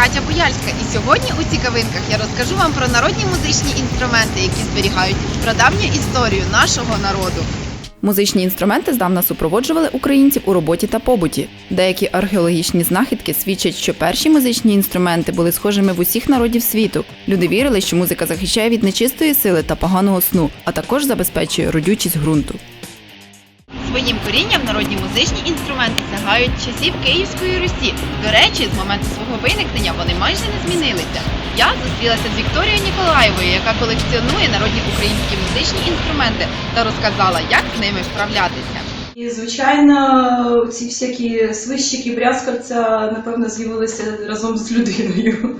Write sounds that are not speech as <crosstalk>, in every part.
Катя Бояльська, і сьогодні у цікавинках я розкажу вам про народні музичні інструменти, які зберігають прадавню історію нашого народу. Музичні інструменти здавна супроводжували українців у роботі та побуті. Деякі археологічні знахідки свідчать, що перші музичні інструменти були схожими в усіх народів світу. Люди вірили, що музика захищає від нечистої сили та поганого сну, а також забезпечує родючість ґрунту. Своїм корінням народні музичні інструменти сягають часів Київської Русі. До речі, з моменту свого виникнення вони майже не змінилися. Я зустрілася з Вікторією Ніколаєвою, яка колекціонує народні українські музичні інструменти та розказала, як з ними вправлятися. І, звичайно, ці всякі свищики, брязкальця, напевно, з'явилися разом з людиною.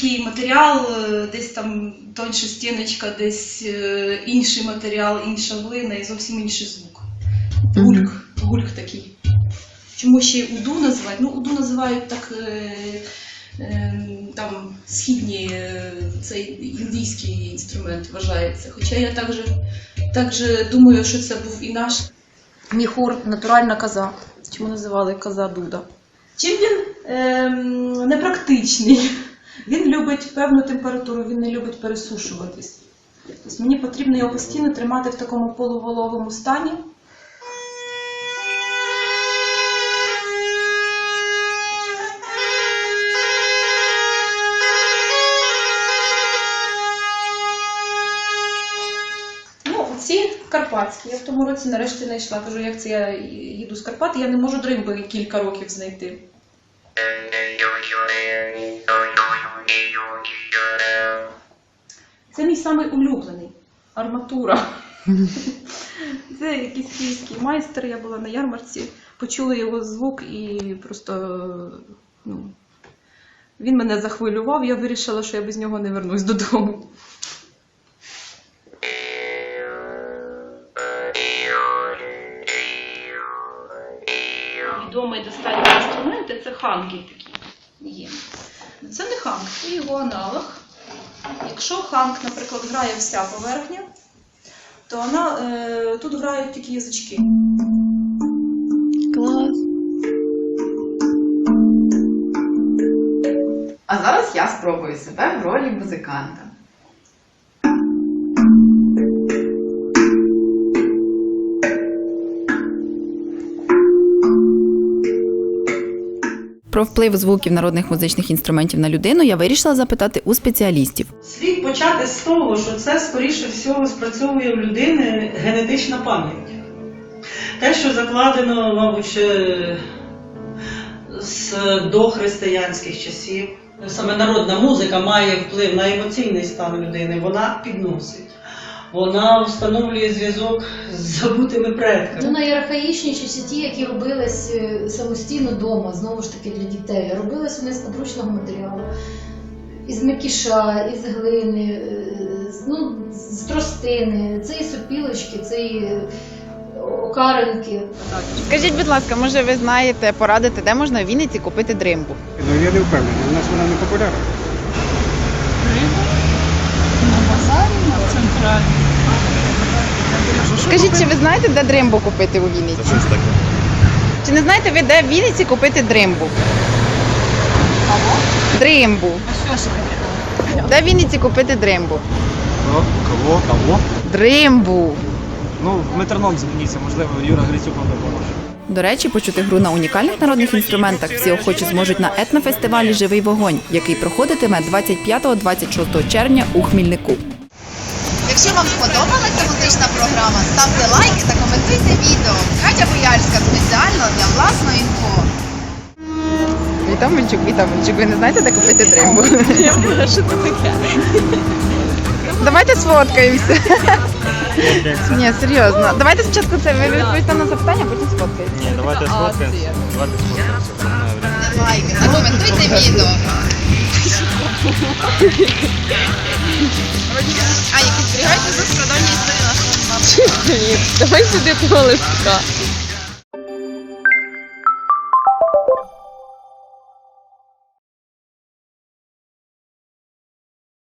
Такий матеріал, е, десь там тоньша стіночка, десь е, інший матеріал, інша глина і зовсім інший звук. Гульк, гульк такий. Чому ще й уду називають? Ну, уду називають так е, там східні, цей індійський інструмент вважається. Хоча я також, також думаю, що це був і наш міхур, натуральна коза. Чому називали коза Дуда? Чим він ем, непрактичний? Він любить певну температуру, він не любить пересушуватись. Тобто мені потрібно його постійно тримати в такому полуволовому стані. Ну, карпатські. Я в тому році нарешті знайшла. Кажу, як це я їду з Карпат, я не можу дримби кілька років знайти. Це мій самий улюблений арматура. <laughs> Це якийсь київський майстер. Я була на ярмарці, почула його звук і просто ну, він мене захвилював. Я вирішила, що я без нього не вернусь додому. Відомий достатньо інструмент це ханки такі є. Це не ханк, це його аналог. Якщо ханк, наприклад, грає вся поверхня, то вона, е, тут грають тільки язички. Клас. А зараз я спробую себе в ролі музиканта. Про вплив звуків народних музичних інструментів на людину я вирішила запитати у спеціалістів. Слід почати з того, що це, скоріше всього, спрацьовує в людини генетична пам'ять. Те, що закладено, мабуть, ще з дохристиянських часів. Саме народна музика має вплив на емоційний стан людини, вона підносить. Вона встановлює зв'язок з забутими предками. Ну, найархаїчніші ще ті, які робились е, самостійно вдома, знову ж таки для дітей. Робились вони з подручного матеріалу. Із мекіша, із глини, е, з- ну, з тростини, це і сопілочки, це і е, окаринки. Скажіть, будь ласка, може ви знаєте, порадите, де можна в Вінниці купити дримбу? Ну я не впевнений, у нас вона не популярна. Скажіть, чи ви знаєте, де дримбу купити у Вінниці? Це щось таке. Чи не знаєте ви, де в Вінниці купити дримбу? Дримбу. Де в Вінниці купити дримбу? Кого? Кого? Кого? Дримбу. Ну, в метроном зверніться, можливо, Юра Грицюк вам допоможе. До речі, почути гру на унікальних народних інструментах всі охочі зможуть на етнофестивалі Живий вогонь, який проходитиме 25-26 червня у Хмільнику. Якщо вам сподобалася музична програма, ставте лайки та коментуйте відео. Катя Боярська спеціально для власної інфо. Вітаминчик, вітаминчик, ви не знаєте, де купити дримбу? Що це таке. Давайте сфоткаємося. Ні, серйозно. Давайте спочатку це ви відповісте на запитання, потім сфоткаємося. Ні, давайте сфоткаємося. Давайте сфоткаємося. Лайки та коментуйте відео. <laughs> А, який зберігайте за складання історії нашого Ні, Давай сюди того.